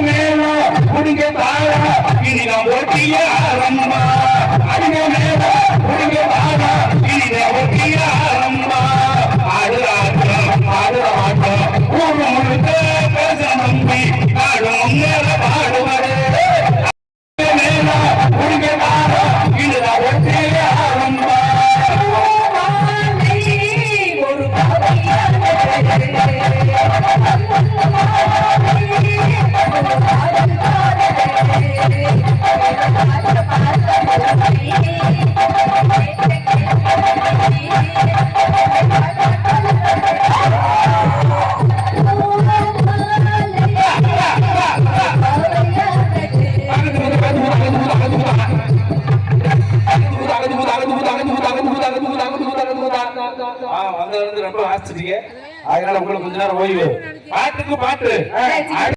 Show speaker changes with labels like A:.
A: மேல குடிக்க தாரா இனி நான் ஒட்டிய ஆரம்பா அடிங்க மேல குடிக்க தாரா
B: வந்தது ரொம்ப ஆச்சரிய அதனால உங்களுக்கு கொஞ்ச நேரம் ஓய்வு. பாட்டுக்கு பாட்டு.